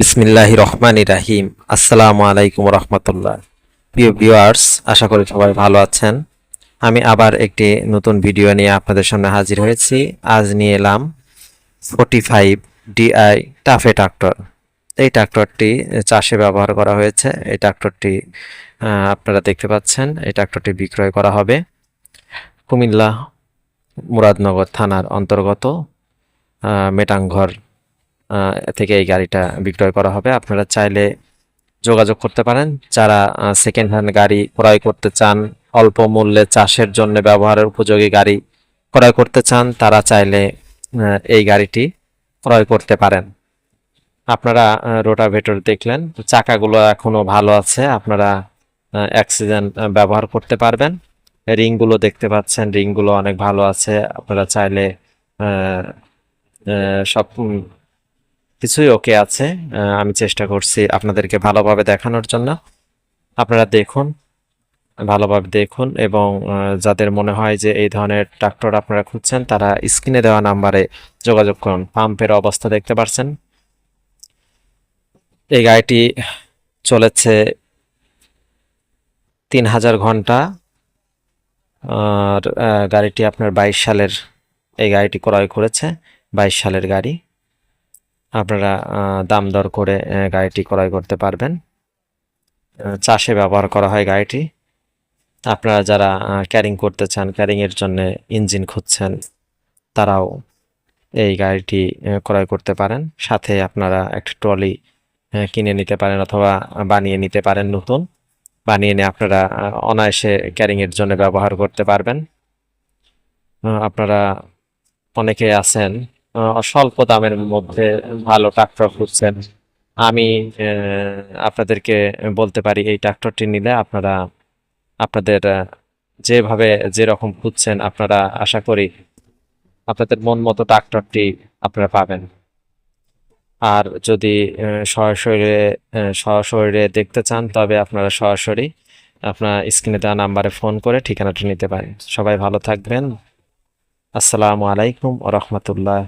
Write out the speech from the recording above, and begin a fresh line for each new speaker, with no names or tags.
বিসমিল্লাহ রহমান রাহিম। আসসালামু আলাইকুম রহমতুল্লাহ। প্রিয় ভিউয়ার্স, আশা করি সবাই ভালো আছেন। আমি আবার একটি নতুন ভিডিও নিয়ে আপনাদের সামনে হাজির হয়েছি। আজ নিয়ে এলাম forty five DI TAFE tractor এই ট্রাক্টরটি চাষে ব্যবহার করা হয়েছে। এই ট্রাক্টরটি আপনারা দেখতে পাচ্ছেন, এই ট্রাক্টরটি বিক্রয় করা হবে কুমিল্লা মুরাদনগর থানার অন্তর্গত মেটাংঘর থেকে এই গাড়িটা বিক্রয় করা হবে। আপনারা চাইলে যোগাযোগ করতে পারেন। যারা সেকেন্ড হ্যান্ড গাড়ি ক্রয় করতে চান, অল্প মূল্যে চাষের জন্য ব্যবহারের উপযোগী গাড়ি ক্রয় করতে চান, তারা চাইলে এই গাড়িটি ক্রয় করতে পারেন। আপনারা রোটাভেটর দেখলেন, চাকাগুলো এখনও ভালো আছে। আপনারা অ্যাক্সিডেন্ট ব্যবহার করতে পারবেন। রিংগুলো দেখতে পাচ্ছেন, রিংগুলো অনেক ভালো আছে। আপনারা চাইলে সব কিছুই ওকে আছে। আমি চেষ্টা করছি আপনাদেরকে ভালোভাবে দেখানোর জন্য। আপনারা দেখুন, ভালোভাবে দেখুন এবং যাদের মনে হয় যে এই ধরনের ট্রাক্টর আপনারা খুঁজছেন, তারা স্ক্রিনে দেওয়া নাম্বারে যোগাযোগ করুন। পাম্পের অবস্থা দেখতে পাচ্ছেন এই গাড়িটি চলেছে তিন হাজার ঘণ্টা। আর গাড়িটি আপনার বাইশ সালের, এই গাড়িটি ক্রয় করেছে, বাইশ সালের গাড়ি। আপনারা দাম দর করে গাড়িটি ক্রয় করতে পারবেন। চাষে ব্যবহার করা হয় গাড়িটি। আপনারা যারা ক্যারিং করতে চান, ক্যারিংয়ের জন্য ইঞ্জিন খুঁজছেন, তারাও এই গাড়িটি ক্রয় করতে পারেন। সাথে আপনারা একটা ট্রলি কিনে নিতে পারেন অথবা বানিয়ে নিতে পারেন নতুন। বানিয়ে নিয়ে আপনারা অনায়াসে ক্যারিংয়ের জন্য ব্যবহার করতে পারবেন। আপনারা অনেকে আছেন স্বল্প দামের মধ্যে ভালো ট্রাক্টর খুঁজছেন। আমি আপনাদেরকে বলতে পারি, এই ট্রাক্টরটি নিলে আপনারা, আপনাদের যেভাবে যেরকম খুঁজছেন আপনারা আশা করি আপনাদের মন মতো ট্রাক্টরটি আপনারা পাবেন। আর যদি সরাসরি সরাসরি দেখতে চান, তবে আপনারা সরাসরি আপনার স্ক্রিনে দেওয়া নাম্বারে ফোন করে ঠিকানাটি নিতে পারেন। সবাই ভালো থাকবেন। আসসালামু আলাইকুম রহমতুল্লাহ।